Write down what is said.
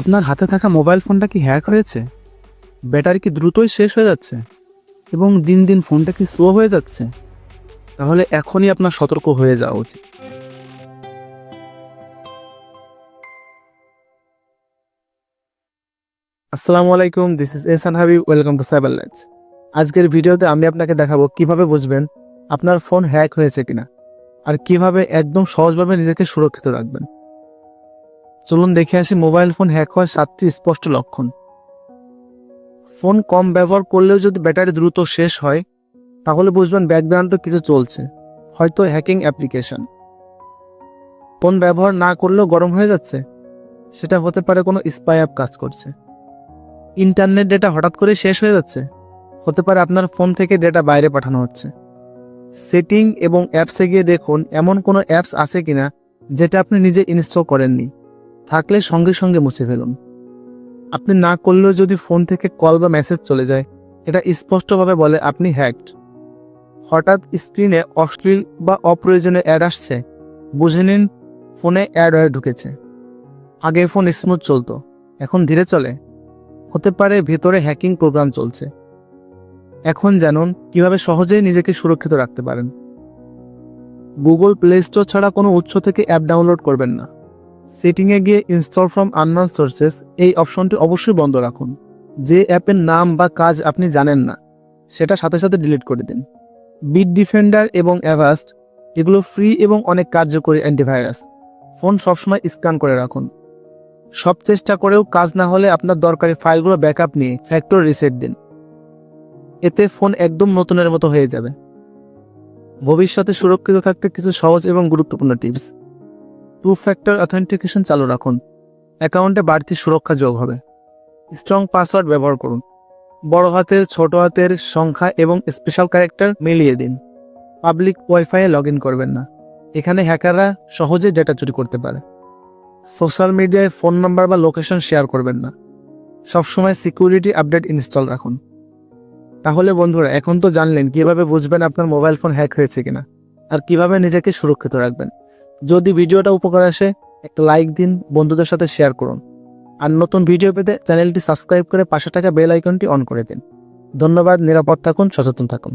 আপনার হাতে থাকা মোবাইল ফোনটা কি হ্যাক হয়েছে? ব্যাটারি কি দ্রুতই শেষ হয়ে যাচ্ছে? এবং দিন দিন ফোনটা কি স্লো হয়ে যাচ্ছে? তাহলে এখনই আপনার সতর্ক হয়ে যাওয়া উচিত। আসসালামু আলাইকুম this is Ehsan Habib welcome to cyber lights আজকের ভিডিওতে আমি আপনাকে দেখাবো কীভাবে বুঝবেন আপনার ফোন হ্যাক হয়েছে কিনা, আর কীভাবে একদম সহজভাবে নিজেকে সুরক্ষিত রাখবেন। চলুন দেখে আসি মোবাইল ফোন হ্যাক হওয়ার সাতটি স্পষ্ট লক্ষণ। ফোন কম ব্যবহার করলেও যদি ব্যাটারি দ্রুত শেষ হয়, তাহলে বুঝবেন ব্যাকগ্রাউন্ডে কিছু চলছে, হয়তো হ্যাকিং অ্যাপ্লিকেশন। ফোন ব্যবহার না করলেও গরম হয়ে যাচ্ছে? সেটা হতে পারে কোনো স্পাই অ্যাপ কাজ করছে। ইন্টারনেট ডেটা হঠাৎ করে শেষ হয়ে যাচ্ছে? হতে পারে আপনার ফোন থেকে ডেটা বাইরে পাঠানো হচ্ছে। সেটিং এবং অ্যাপসে গিয়ে দেখুন, এমন কোনো অ্যাপস আছে কিনা, যেটা আপনি নিজে ইনস্টল করেননি। থাকলে সঙ্গে সঙ্গে মুছে ফেলুন। আপনি না করলেও যদি ফোন থেকে কল বা মেসেজ চলে যায়, এটা স্পষ্টভাবে বলে আপনি হ্যাকড। হঠাৎ স্ক্রিনে অশ্লীল বা অপ্রয়োজনীয় অ্যাড আসছে। বুঝে নিন, ফোনে অ্যাড হয়ে ঢুকেছে। আগে ফোন স্মুথ চলতো, এখন ধীরে চলে। হতে পারে ভেতরে হ্যাকিং প্রোগ্রাম চলছে। এখন জানুন কীভাবে সহজেই নিজেকে সুরক্ষিত রাখতে পারেন। গুগল প্লে স্টোর ছাড়া কোনো উৎস থেকে অ্যাপ ডাউনলোড করবেন না। সেটিংয়ে গিয়ে ইনস্টল ফ্রম আননোন সোর্সেস এই অপশনটি অবশ্যই বন্ধ রাখুন। যে অ্যাপের নাম বা কাজ আপনি জানেন না, সেটা সাথে সাথে ডিলিট করে দিন। বিট ডিফেন্ডার এবং অ্যাভাস্ট এগুলো ফ্রি এবং অনেক কার্যকরী অ্যান্টিভাইরাস ফোন সবসময় স্ক্যান করে রাখুন। সব চেষ্টা করেও কাজ না হলে আপনার দরকারি ফাইলগুলো ব্যাকআপ নিয়ে ফ্যাক্টর রিসেট দিন। এতে ফোন একদম নতুনের মতো হয়ে যাবে। ভবিষ্যতে সুরক্ষিত থাকতে কিছু সহজ এবং গুরুত্বপূর্ণ টিপস টু ফ্যাক্টর অথেন্টিকেশন চালু রাখুন। অ্যাকাউন্টে বাড়তি সুরক্ষা যোগ হবে। স্ট্রং পাসওয়ার্ড ব্যবহার করুন। বড় হাতের, ছোট হাতের সংখ্যা এবং স্পেশাল ক্যারেক্টার মিলিয়ে দিন। পাবলিক ওয়াইফাইয়ে লগ ইন করবেন না। এখানে হ্যাকাররা সহজে ডেটা চুরি করতে পারে। সোশ্যাল মিডিয়ায় ফোন নাম্বার বা লোকেশন শেয়ার করবেন না। সবসময় সিকিউরিটি আপডেট ইনস্টল রাখুন। তাহলে বন্ধুরা, এখন তো জানলেন কীভাবে বুঝবেন আপনার মোবাইল ফোন হ্যাক হয়েছে কিনা, আর কীভাবে নিজেকে সুরক্ষিত রাখবেন। যদি ভিডিওটা উপকার আসে, একটা লাইক দিন, বন্ধুদের সাথে শেয়ার করুন। আর নতুন ভিডিও পেতে চ্যানেলটি সাবস্ক্রাইব করে পাশে থাকা বেল আইকনটি অন করে দিন। ধন্যবাদ, নিরাপদ থাকুন, সচেতন থাকুন।